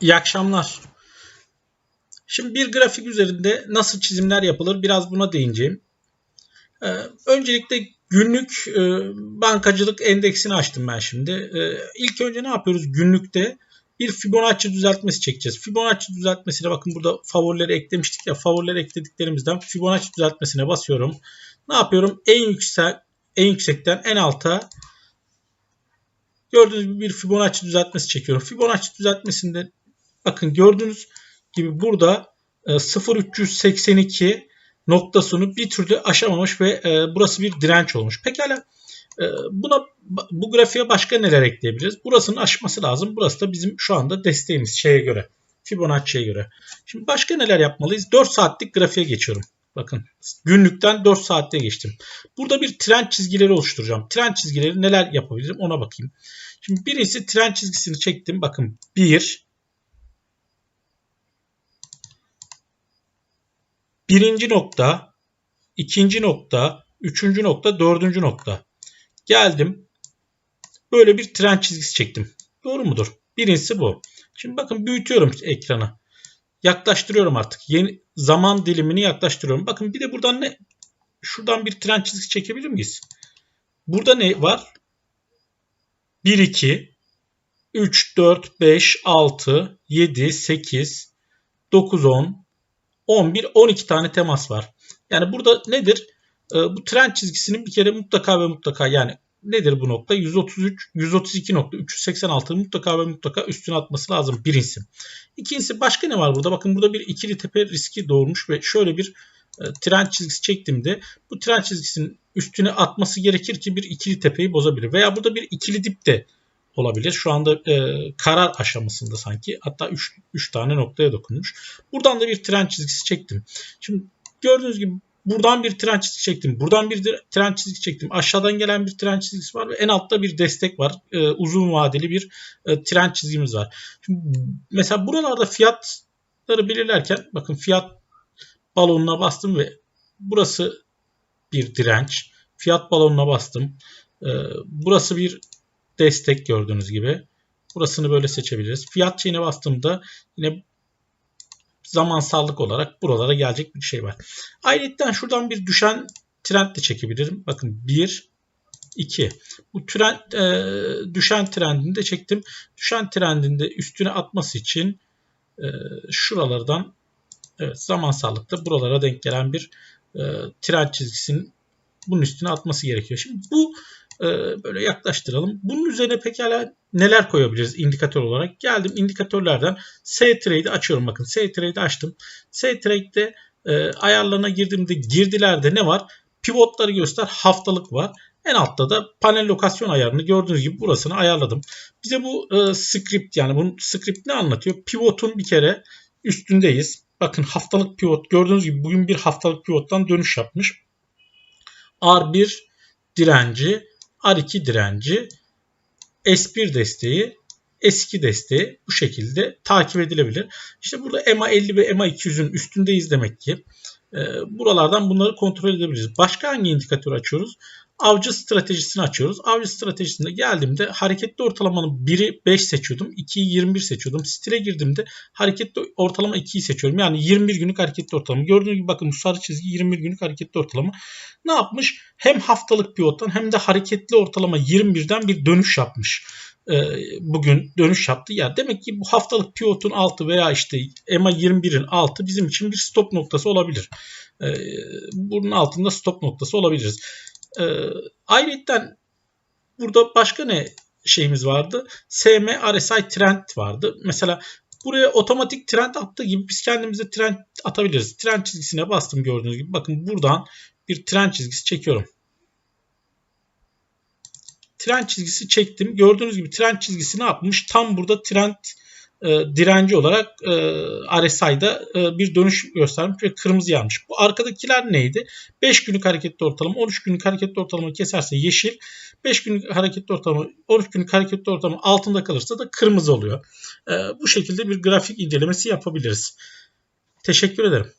İyi akşamlar. Şimdi bir grafik üzerinde nasıl çizimler yapılır biraz buna değineceğim. Ee, öncelikle günlük e, bankacılık endeksini açtım ben şimdi. Ee, ilk önce ne yapıyoruz? Günlükte bir Fibonacci düzeltmesi çekeceğiz. Fibonacci düzeltmesine bakın burada favorileri eklemiştik ya. Favorileri eklediklerimizden Fibonacci düzeltmesine basıyorum. Ne yapıyorum? En yüksek en yüksekten en alta gördüğünüz gibi bir Fibonacci düzeltmesi çekiyorum. Fibonacci düzeltmesinde bakın gördüğünüz gibi burada 0382 e, noktasını bir türlü aşamamış ve e, burası bir direnç olmuş. Pekala e, buna bu grafiğe başka neler ekleyebiliriz? Burasının aşması lazım. Burası da bizim şu anda desteğimiz şeye göre. Fibonacci'ye göre. Şimdi başka neler yapmalıyız? 4 saatlik grafiğe geçiyorum. Bakın günlükten 4 saatte geçtim. Burada bir trend çizgileri oluşturacağım. Trend çizgileri neler yapabilirim ona bakayım. Şimdi birincisi trend çizgisini çektim. Bakın 1 birinci nokta, ikinci nokta, üçüncü nokta, dördüncü nokta. Geldim. Böyle bir trend çizgisi çektim. Doğru mudur? Birincisi bu. Şimdi bakın büyütüyorum ekranı. Yaklaştırıyorum artık. Yeni zaman dilimini yaklaştırıyorum. Bakın bir de buradan ne? Şuradan bir trend çizgisi çekebilir miyiz? Burada ne var? 1, 2, 3, 4, 5, 6, 7, 8, 9, 10, 11, 12 tane temas var. Yani burada nedir? E, bu trend çizgisinin bir kere mutlaka ve mutlaka yani nedir bu nokta? 133, 132 nokta 386 mutlaka ve mutlaka üstüne atması lazım birincisi. İkincisi başka ne var burada? Bakın burada bir ikili tepe riski doğurmuş ve şöyle bir e, trend çizgisi çektiğimde bu trend çizgisinin üstüne atması gerekir ki bir ikili tepeyi bozabilir. Veya burada bir ikili dip de olabilir. Şu anda e, karar aşamasında sanki. Hatta 3 tane noktaya dokunmuş. Buradan da bir trend çizgisi çektim. Şimdi gördüğünüz gibi buradan bir trend çizgisi çektim. Buradan bir trend çizgisi çektim. Aşağıdan gelen bir trend çizgisi var ve en altta bir destek var. E, uzun vadeli bir e, trend çizgimiz var. Şimdi mesela buralarda fiyatları belirlerken bakın fiyat balonuna bastım ve burası bir direnç. Fiyat balonuna bastım. E, burası bir destek gördüğünüz gibi. Burasını böyle seçebiliriz. Fiyat çiğne bastığımda yine zamansallık olarak buralara gelecek bir şey var. Ayrıca şuradan bir düşen trend de çekebilirim. Bakın 1, 2. Bu trend, e, düşen trendini de çektim. Düşen trendinde üstüne atması için e, şuralardan evet, zamansallıkta buralara denk gelen bir e, trend çizgisinin bunun üstüne atması gerekiyor. Şimdi bu böyle yaklaştıralım. Bunun üzerine pekala neler koyabiliriz indikatör olarak? Geldim indikatörlerden S-Trade'i açıyorum. Bakın S-Trade'i açtım. S-Trade'de e, ayarlarına girdiğimde girdilerde ne var? Pivotları göster haftalık var. En altta da panel lokasyon ayarını gördüğünüz gibi burasını ayarladım. Bize bu e, script yani bu script ne anlatıyor? Pivotun bir kere üstündeyiz. Bakın haftalık pivot gördüğünüz gibi bugün bir haftalık pivottan dönüş yapmış. R1 direnci, R2 direnci, S1 desteği, S2 desteği bu şekilde takip edilebilir. İşte burada EMA 50 ve EMA 200'ün üstündeyiz demek ki. E, buralardan bunları kontrol edebiliriz. Başka hangi indikatör açıyoruz? avcı stratejisini açıyoruz. Avcı stratejisinde geldiğimde hareketli ortalamanın 1'i 5 seçiyordum. 2'yi 21 seçiyordum. Stile girdiğimde hareketli ortalama 2'yi seçiyorum. Yani 21 günlük hareketli ortalama. Gördüğünüz gibi bakın bu sarı çizgi 21 günlük hareketli ortalama. Ne yapmış? Hem haftalık pivottan hem de hareketli ortalama 21'den bir dönüş yapmış ee, bugün dönüş yaptı. Ya demek ki bu haftalık pivotun altı veya işte EMA 21'in altı bizim için bir stop noktası olabilir. Ee, bunun altında stop noktası olabiliriz. E, ayrıca burada başka ne şeyimiz vardı? SM RSI trend vardı. Mesela buraya otomatik trend attığı gibi biz kendimize trend atabiliriz. Trend çizgisine bastım gördüğünüz gibi. Bakın buradan bir trend çizgisi çekiyorum. Trend çizgisi çektim. Gördüğünüz gibi trend çizgisi ne yapmış? Tam burada trend e, direnci olarak e, RSI'da e, bir dönüş göstermiş ve kırmızı yanmış. Bu arkadakiler neydi? 5 günlük hareketli ortalama 13 günlük hareketli ortalama keserse yeşil. 5 günlük hareketli ortalama 13 günlük hareketli ortalama altında kalırsa da kırmızı oluyor. E, bu şekilde bir grafik incelemesi yapabiliriz. Teşekkür ederim.